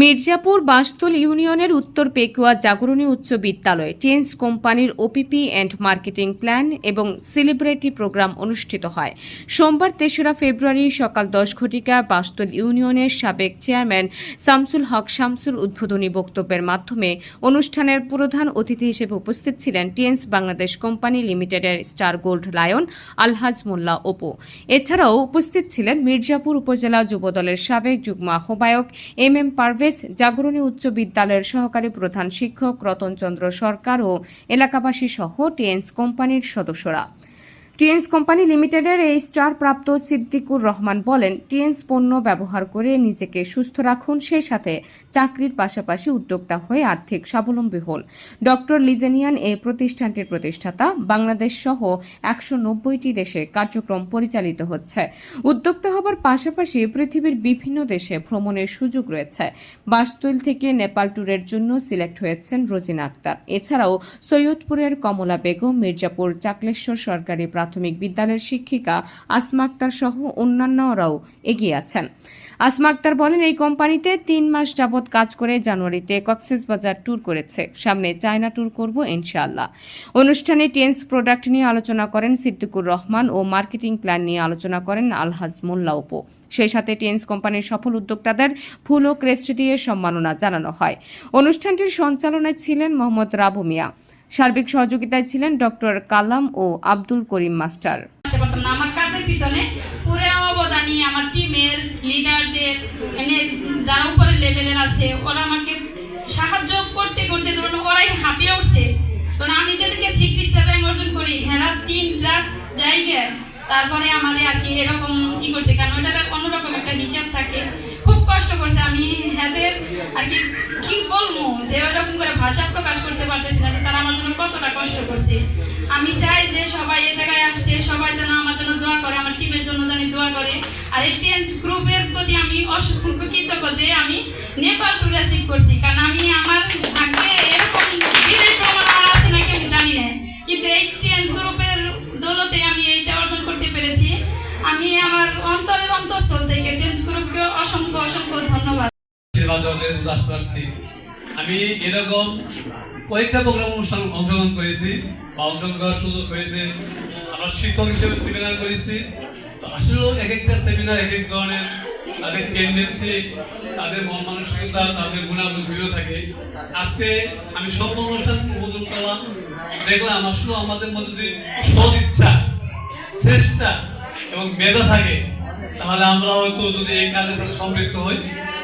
মির্জাপুর বাঁশতল ইউনিয়নের উত্তর পেকুয়া জাগরণী উচ্চ বিদ্যালয়ে টেন্স কোম্পানির ওপিপি অ্যান্ড মার্কেটিং প্ল্যান এবং সেলিব্রিটি প্রোগ্রাম অনুষ্ঠিত হয়। সোমবার তেসরা ফেব্রুয়ারি সকাল দশ ঘটিকা বাঁশতল ইউনিয়নের সাবেক চেয়ারম্যান শামসুল হক শামসুর উদ্বোধনী বক্তব্যের মাধ্যমে অনুষ্ঠানের প্রধান অতিথি হিসেবে উপস্থিত ছিলেন টেন্স বাংলাদেশ কোম্পানি লিমিটেডের star gold lion Alhaj Molla Apu. এছাড়াও উপস্থিত ছিলেন মির্জাপুর উপজেলা যুবদলের সাবেক যুগ্ম আহ্বায়ক এম এম পারভেজ জাগরণী উচ্চ বিদ্যালয়ের সহকারী প্রধান শিক্ষক রতন চন্দ্র সরকার ও এলাকাবাসী সহ টেন্স কোম্পানির সদস্যরা। টিএন্স কোম্পানি লিমিটেডের এই স্টার প্রাপ্ত সিদ্দিকুর রহমান বলেন টিএন্স পণ্য ব্যবহার করে নিজেকে সুস্থ রাখুন, সেই সাথে চাকরির পাশাপাশি উদ্যোক্তা হয়ে আর্থিক স্বাবলম্বী হন। ডক্টর লিজেনিয়ান এই প্রতিষ্ঠানটির প্রতিষ্ঠাতা। বাংলাদেশ সহ একশো নব্বইটি দেশে কার্যক্রম পরিচালিত হচ্ছে। উদ্যোক্তা হবার পাশাপাশি পৃথিবীর বিভিন্ন দেশে ভ্রমণের সুযোগ রয়েছে। বাসতুল থেকে নেপাল ট্যুরের জন্য সিলেক্ট হয়েছেন রোজিনা আক্তার। এছাড়াও সৈয়দপুরের কমলা বেগম, মির্জাপুর চাকলেশ্বর সরকারি প্রাথমিক বিদ্যালয়ের শিক্ষিকা আসমা আক্তার সহ অন্যান্যরাও এগিয়ে আছেন। আসমা আক্তার বলেন, এই কোম্পানিতে তিন মাস যাবৎ কাজ করে জানুয়ারিতে কক্সেস বাজার ট্যুর করেছে। সামনে চায়না ট্যুর করব ইনশাআল্লাহ। অনুষ্ঠানে টেন্স প্রোডাক্ট নিয়ে আলোচনা করেন সিদ্দিকুর রহমান ও মার্কেটিং প্ল্যান নিয়ে আলোচনা করেন আলহাজ মোল্লা উপো সেই সাথে টেন্স কোম্পানির সফল উদ্যোক্তাদের ফুল ও ক্রেস্ট দিয়ে সম্মাননা জানানো হয়। অনুষ্ঠানটির সঞ্চালনায় ছিলেন মোহাম্মদ রাবু মিয়া। সার্বিক সহযোগিতায় ছিলেন ডক্টর কালাম ও আব্দুল করিম মাস্টার। আমার কাজের পিছনে লিডারদের মানে লেভেলের আছে, ওরা আমাকে সাহায্য করতে করতে ধরুন ওরাই হাঁপিয়ে উঠছে। তো আমি যেদিকে সিক্সটিটা র্যাঙ্ক অর্জন করি, হেরা তিন রাত জায়গা তারপরে আমাদের আর কি এরকম কি করছে, কারণ ওটার অন্যরকম একটা হিসাব থাকে। খুব কষ্ট করছে, আমি হেদের আর কি বলব যে ওরকম করে ভাষা প্রকাশ করতে পারতেছি না যে তারা আমার জন্য কতটা কষ্ট করছে। আমি চাই যে সবাই এই জায়গায় আসছে, সবাই যেন আমার জন্য দোয়া করে, আমার টিমের জন্য যেন দোয়া করে। আর এই টেন্স গ্রুপের প্রতি আমি অসংখ্য কৃতজ্ঞ যে আমি নেপাল ট্যুর অ্যাচিভ করছি, কারণ আমি আমার আগে এরকম জানি না। কিন্তু এই টেন্স গ্রুপের দৌলতে আমি এইটা অর্জন করতে পেরেছি। আমি আমার অন্তরের অন্তঃস্থল থেকে টেন্স গ্রুপকে অসংখ্য অসংখ্য ধন্যবাদ। নির্বাচনের আসতে পারছি আমি এরকম কয়েকটা প্রোগ্রাম অনুষ্ঠান অংশগ্রহণ করেছি বা অংশগ্রহণ করার সুযোগ হয়েছে আমরা শিক্ষক হিসেবে সেমিনার করেছি। তো আসলেও এক একটা সেমিনার এক এক ধরনের তাদের টেন্ডেন্সি তাদের মন মানসিকতা, তাদের গুণাগুণ ভিন্ন থাকে। আজকে আমি সব অনুষ্ঠান উদ্বোধন করলাম। দেখলাম আসলে আমাদের মধ্যে যদি সদ ইচ্ছা চেষ্টা এবং মেধা থাকে, তাহলে আমরা হয়তো যদি এই কাজের সাথে সম্পৃক্ত হই।